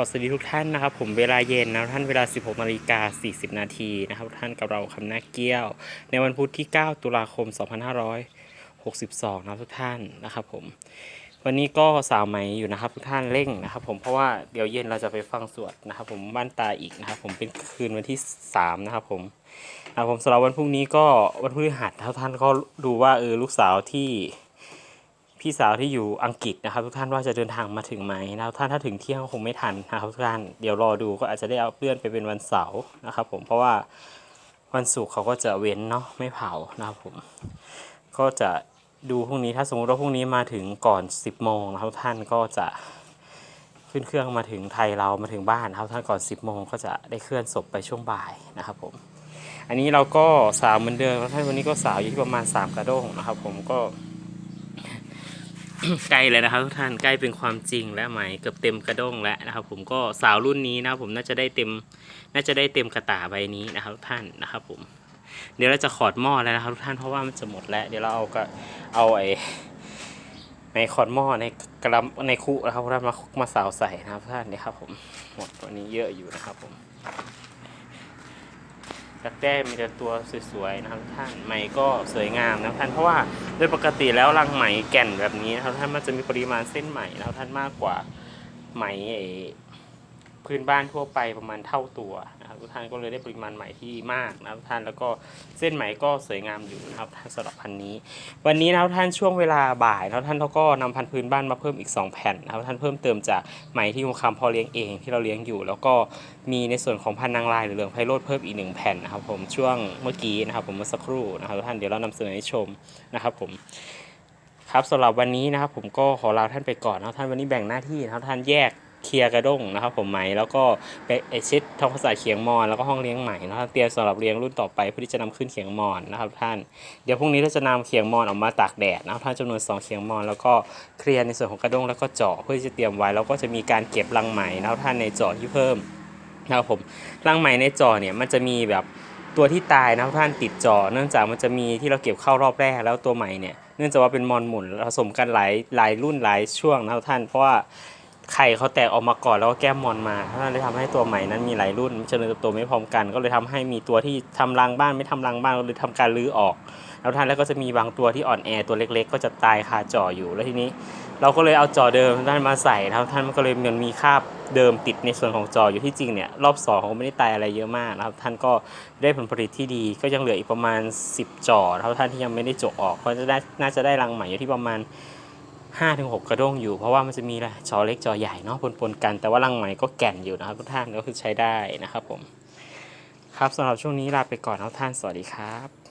อสวัสดีทุกท่านนะครับ ผมเวลาเย็นนะท่านเวลา 16นาฬิกา40 นาทีนะครับท่านกับเราคำนาเกี้ยว ในวันพุธที่ 9 ตุลาคม 2562 นะครับทุกท่านนะครับผมวันนี้ก็สาวไหมอยู่นะครับ ทุกท่านเร่งนะครับ ผมเพราะว่าเดี๋ยวเย็นเราจะไปฟังสวดนะครับ ผมบ้านตาอีกนะครับ ผมเป็นคืนวันที่ 3 นะครับ ผมนะผมสำหรับวันพรุ่งนี้ก็วันพฤหัสทุกท่านก็ดูว่าเออลูกสาวที่ พี่สาวที่อยู่อังกฤษนะครับ ทุกท่านว่าจะเดินทางมาถึงไหมนะครับท่านถ้าถึงเที่ยงคงไม่ทันนะครับทุกท่านเดี๋ยวรอดูก็อาจจะได้เอาเลื่อนไปเป็นวันเสาร์นะครับ ผมเพราะว่าวันศุกร์เขาก็จะเว้นเนาะไม่เผานะครับผมก็จะดูพรุ่งนี้ถ้าสมมติว่าพรุ่งนี้มาถึงก่อน 10โมงนะครับท่านก็จะขึ้นเครื่องมาถึงไทยเรามาถึงบ้านนะครับท่านก่อน 10โมงก็จะได้เคลื่อนศพไปช่วงบ่ายนะครับผมอันนี้เราก็สาวเหมือนเดิมท่านวันนี้ก็สาวอยู่ที่ประมาณ 3 กระด้งนะครับ ผมก็ ใกล้เลยนะครับทุกท่านใกล้เป็นความจริงแล้วไหมเกือบเต็มกระด้งแล้วนะครับ ผมก็สาวรุ่นนี้นะครับผมน่าจะได้เต็ม น่าจะได้เต็มกระตาใบนี้นะครับทุกท่านนะครับ ผม เดี๋ยวเราจะขอดหม้อแล้วนะครับทุกท่านเพราะว่ามันจะหมดแล้ว เดี๋ยวเราเอาก็เอาไอ้ในขอดหม้อในกระลในคุนะครับท่านมามาสาวใส่นะครับทุกท่านนี่ครับผมหมดตัวนี้เยอะอยู่นะครับผม ดักแด้มีแต่ตัวสวยๆนะครับท่านไหมก็สวยงามนะครับท่านเพราะว่าโดยปกติแล้วรังไหมแก่นแบบนี้นะครับท่านมันจะมีปริมาณเส้นไหมนะครับท่านมากกว่าไหมพื้นบ้านทั่วไปประมาณเท่าตัว นะครับทุกท่านก็เลยได้ปริมาณไหม่ที่มากนะครับท่านแล้วก็เส้นไหมก็สวยงามอยู่นะครับท่านสำหรับพันนี้ วันนี้นะครับท่านช่วงเวลาบ่ายนะครับท่านเขาก็นำพันธุ์พื้นบ้านมาเพิ่มอีก 2 แผ่นนะครับท่านเพิ่มเติมจากไหมที่คุณคำพอเลี้ยงเองที่เราเลี้ยงอยู่ แล้วก็มีในส่วนของพันนางลายหรือเหลืองไพโรธเพิ่มอีกหนึ่งแผ่นนะครับผมช่วงเมื่อกี้นะครับผมเมื่อสักครู่นะครับท่านเดี๋ยวเรานำเสนอให้ชมนะครับผมครับสำหรับวันนี้นะครับผมก็ขอลาท่านไปก่อนนะท่านวันนี้แบ่งหน้าที่นะท่านแยก เคลียร์กระด้งนะครับ ผมไหมแล้วก็ไปไอช็ดทำความสะอาดเขียงมอนแล้วก็ห้องเลี้ยงไหม่นะครับเตรียมสำหรับเลี้ยงรุ่นต่อไปเพื่อที่จะนำขึ้นเขียงมอนนะครับ ท่าน เดี๋ยวพรุ่งนี้เราจะนำเขียงมอนออกมาตากแดดนะครับท่านจำนวน 2 เขียงมอนแล้วก็เคลียร์ในส่วนของกระด้งแล้วก็เจาะเพื่อที่จะเตรียมไว้แล้วก็จะมีการเก็บรังไหม่นะครับท่านในเจาะที่เพิ่มนะครับผมรังไหม่ในจาะเนี่ยมันจะมีแบบตัวที่ตายนะครับท่านติดจาะเนื่องจากมันจะมีที่เราเก็บเข้ารอบแรกแล้วตัวใหม่เนี่ยเนื่องจากว่าเป็นมอนหมุนผสมกันหลายหลายรุ่นหลายช่วงนะครับท่านเพราะว่า ไข่เขาแตกออกมาก่อนแล้วก็แก้มมอนมาท่านเลยทำให้ตัวใหม่นั้นมีหลายรุ่นเจริญเติบโตไม่พร้อมกัน ก็เลยทำให้มีตัวที่ทำรังบ้านไม่ทำรังบ้านก็เลยทำการรื้อออก แล้วท่านแล้วก็จะมีบางตัวที่อ่อนแอตัวเล็ก ๆ ก็จะตายคาจ่ออยู่แล้วทีนี้ เราก็เลยเอาจ่อเดิมท่านมาใส่นะครับท่านมันก็เลยมันมีคราบเดิมติดในส่วนของจออยู่ที่จริงเนี่ยรอบสองเขาไม่ได้ตายอะไรเยอะมากนะครับท่านก็ได้ผลผลิตที่ดีก็ยังเหลืออีกประมาณ 10จอนะครับท่านที่ยังไม่ได้จกออกเพราจะได้น่าจะได้รังใหม่อยู่ที่ประมาณ 5-6กระด้งอยู่ เพราะว่ามันจะมีจอเล็กจอใหญ่เนาะปนๆกัน แต่ว่ารังใหม่ก็แก่นอยู่นะครับทุกท่านก็คือใช้ได้นะครับผม ครับสำหรับช่วงนี้ลาไปก่อนครับท่านสวัสดีครับ